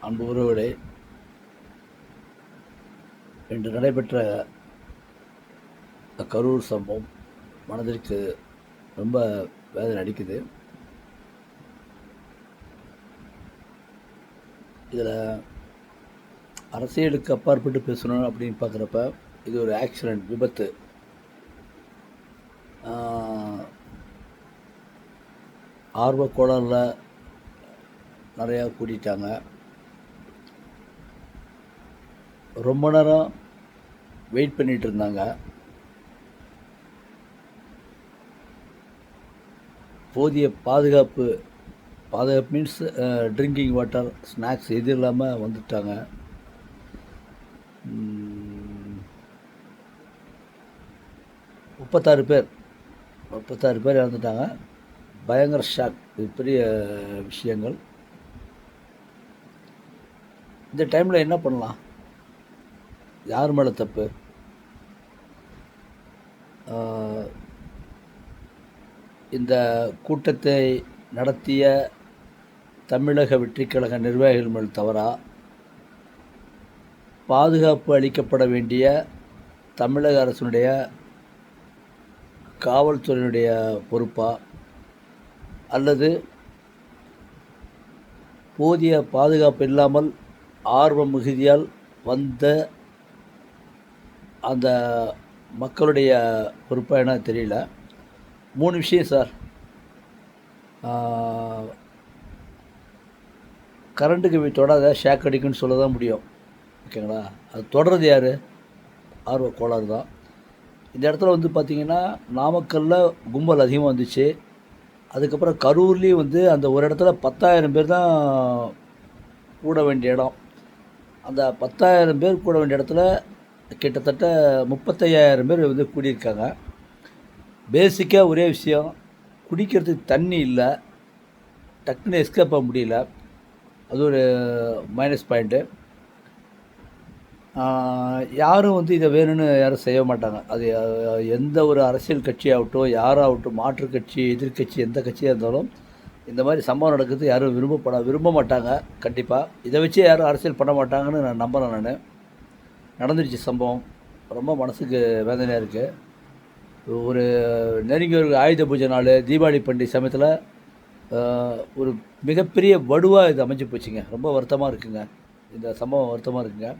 அன்பு உறவுகளே இன்று நடைபெற்ற கரூர் சம்பவம் மனதிற்கு ரொம்ப வேதனை அடிக்குது இதில் அரசியலுக்கு அப்பாற்பட்டு பேசணும் அப்படின்னு பார்க்குறப்ப இது ஒரு ஆக்சிடெண்ட் விபத்து. ஆர்வ கோளாறில் நிறையா கூட்டிட்டாங்க. ரொம்ப நேரம் வெயிட் பண்ணிட்டு இருந்தாங்க. போதிய பாதுகாப்பு பாதுகாப்பு மீன்ஸ் ட்ரிங்கிங் வாட்டர் ஸ்நாக்ஸ் எது இல்லாமல் வந்துட்டாங்க. முப்பத்தாறு பேர் முப்பத்தாறு பேர் இறந்துட்டாங்க. பயங்கர ஷாக் இது பெரிய விஷயங்கள். இந்த டைமில் என்ன பண்ணலாம்? யார் மேலே தப்பு? இந்த கூட்டத்தை நடத்திய தமிழக வெற்றிக்கழக நிர்வாகிகள் மேல் தவறா? பாதுகாப்பு அளிக்கப்பட வேண்டிய தமிழக அரசினுடைய காவல்துறையினுடைய பொறுப்பா? அல்லது போதிய பாதுகாப்பு இல்லாமல் ஆர்வ மிகுதியால் வந்த அந்த மக்களுடைய பொறுப்பாக என்ன தெரியல. மூணு விஷயம் சார். கரண்ட்டுக்கு போய் தொடாத ஷேக் அடிக்குன்னு சொல்ல தான் முடியும். ஓகேங்களா? அது தொடர்றது யார்? ஆர்வ கோளாறு தான். இந்த இடத்துல வந்து பார்த்திங்கன்னா நாமக்கல்லில் கும்பல் அதிகமாக வந்துச்சு. அதுக்கப்புறம் கரூர்லேயும் வந்து அந்த ஒரு இடத்துல பத்தாயிரம் பேர் தான் கூட வேண்டிய இடம். அந்த பத்தாயிரம் பேர் கூட வேண்டிய இடத்துல கிட்டத்தட்ட முப்பத்தையாயிரம் பேர் வந்து கூடியிருக்காங்க. பேசிக்காக ஒரே விஷயம் குடிக்கிறதுக்கு தண்ணி இல்லை டக்குன்னு எஸ்கேப் ஆக முடியல. அது ஒரு மைனஸ் பாயிண்ட்டு யாரும் வந்து இதை வேணும்னு யாரும் செய்ய மாட்டாங்க. அது எந்த ஒரு அரசியல் கட்சியாகட்டும் யாராகட்டும் மாற்றுக்கட்சி கட்சி எதிர்க்கட்சி எந்த கட்சியாக இருந்தாலும் இந்த மாதிரி சம்பவம் நடக்கிறது யாரும் விரும்பப்பட விரும்ப மாட்டாங்க. கண்டிப்பாக இதை வச்சு யாரும் அரசியல் பண்ண மாட்டாங்கன்னு நான் நம்புகிறேன் நான். நடந்துருச்சு சம்பவம். ரொம்ப மனசுக்கு வேதனையாக இருக்குது ஒரு நெருங்கி ஒரு ஆயுத பூஜை நாள் தீபாவளி பண்டிகை சமயத்தில் ஒரு மிகப்பெரிய வடுவாக இது அமைஞ்சு போச்சுங்க. ரொம்ப வருத்தமாக இருக்குங்க. இந்த சம்பவம் வருத்தமாக இருக்குங்க.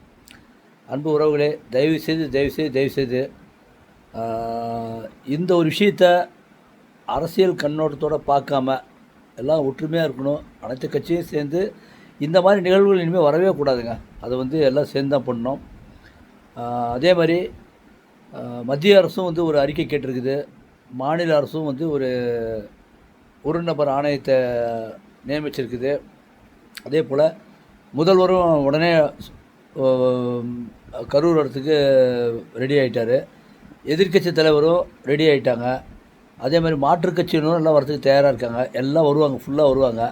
அன்பு உறவுகளே தயவு செய்து தயவு செய்து தயவு செய்து இந்த ஒரு விஷயத்த அரசியல் கண்ணோட்டத்தோட பார்க்காம எல்லாம் ஒற்றுமையாக இருக்கணும். அனைத்து கட்சியும் சேர்ந்து இந்த மாதிரி நிகழ்வுகள் இனிமேல் வரவே கூடாதுங்க. அதை வந்து எல்லாம் சேர்ந்து தான் பண்ணோம் அதே மாதிரி மத்திய அரசும் வந்து ஒரு அறிக்கை கேட்டிருக்குது. மாநில அரசும் வந்து ஒரு ஒரு நபர் ஆணையத்தை நியமிச்சிருக்குது. அதே போல் முதல்வரும் உடனே கரூர் இடத்துக்கு ரெடி ஆகிட்டார் எதிர்க்கட்சி தலைவரும் ரெடி ஆகிட்டாங்க அதே மாதிரி மாற்றுக்கட்சியினரும் எல்லாம் வரத்துக்கு தயாராக இருக்காங்க. எல்லாம் வருவாங்க ஃபுல்லாக வருவாங்க.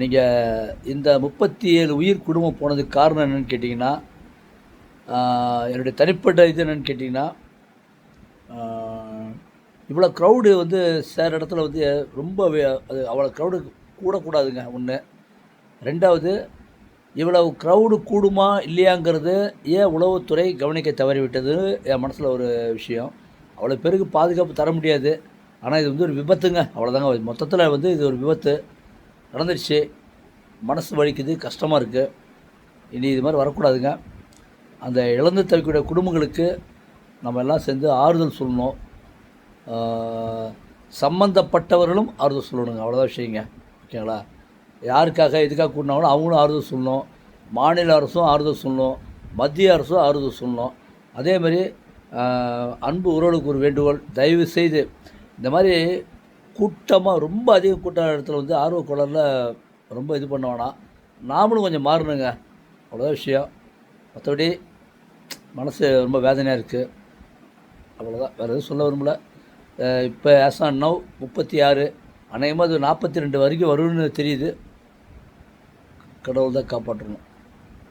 நீங்கள் இந்த முப்பத்தி ஏழு உயிர் குடும்பம் போனதுக்கு காரணம் என்னன்னு கேட்டிங்கன்னா என்னுடைய தனிப்பட்ட இது என்னென்னு கேட்டிங்கன்னா இவ்வளோ க்ரௌடு வந்து சேர இடத்துல வந்து ரொம்ப அது அவ்வளோ க்ரௌடு கூடக்கூடாதுங்க ஒன்று ரெண்டாவது இவ்வளவு க்ரௌடு கூடுமா இல்லையாங்கிறது ஏன் உளவுத்துறை கவனிக்க தவறிவிட்டது? என் மனசில் ஒரு விஷயம். அவ்வளோ பேருக்கு பாதுகாப்பு தர முடியாது. ஆனால் இது வந்து ஒரு விபத்துங்க. அவ்வளோதாங்க மொத்தத்தில் வந்து இது ஒரு விபத்து. நடந்துருச்சு. மனசு வலிக்குது. கஷ்டமாக இருக்குது இனி இது மாதிரி வரக்கூடாதுங்க. அந்த இழந்து தவிக்கூடிய குடும்பங்களுக்கு நம்ம எல்லாம் சேர்ந்து ஆறுதல் சொல்லணும். சம்மந்தப்பட்டவர்களும் ஆறுதல் சொல்லணுங்க. அவ்வளோதான் விஷயங்க. ஓகேங்களா? யாருக்காக எதுக்காக கூட்டினாங்களோ அவங்களும் ஆறுதல் சொல்லணும். மாநில அரசும் ஆறுதல் சொல்லணும். மத்திய அரசும் ஆறுதல் சொல்லணும். அதே மாதிரி அன்பு உறவுகளுக்கு ஒரு வேண்டுகோள். தயவு செய்து இந்த மாதிரி கூட்டமாக ரொம்ப அதிக கூட்டம் இடத்துல வந்து ஆர்வ குளரில் ரொம்ப இது பண்ண வேணாம். நாமளும் கொஞ்சம் மாறணுங்க. அவ்வளோதான் விஷயம். மற்றபடி மனசு ரொம்ப வேதனையாக இருக்குது அவ்வளோதான் வேறு எதுவும் சொல்ல விரும்பல. இப்போ ஆஸ் ஆன் நவ் முப்பத்தி ஆறு. அநேகமாக அது நாற்பத்தி ரெண்டு வரைக்கும் வரும்னு தெரியுது. கடவுள் தான் காப்பாற்றணும்.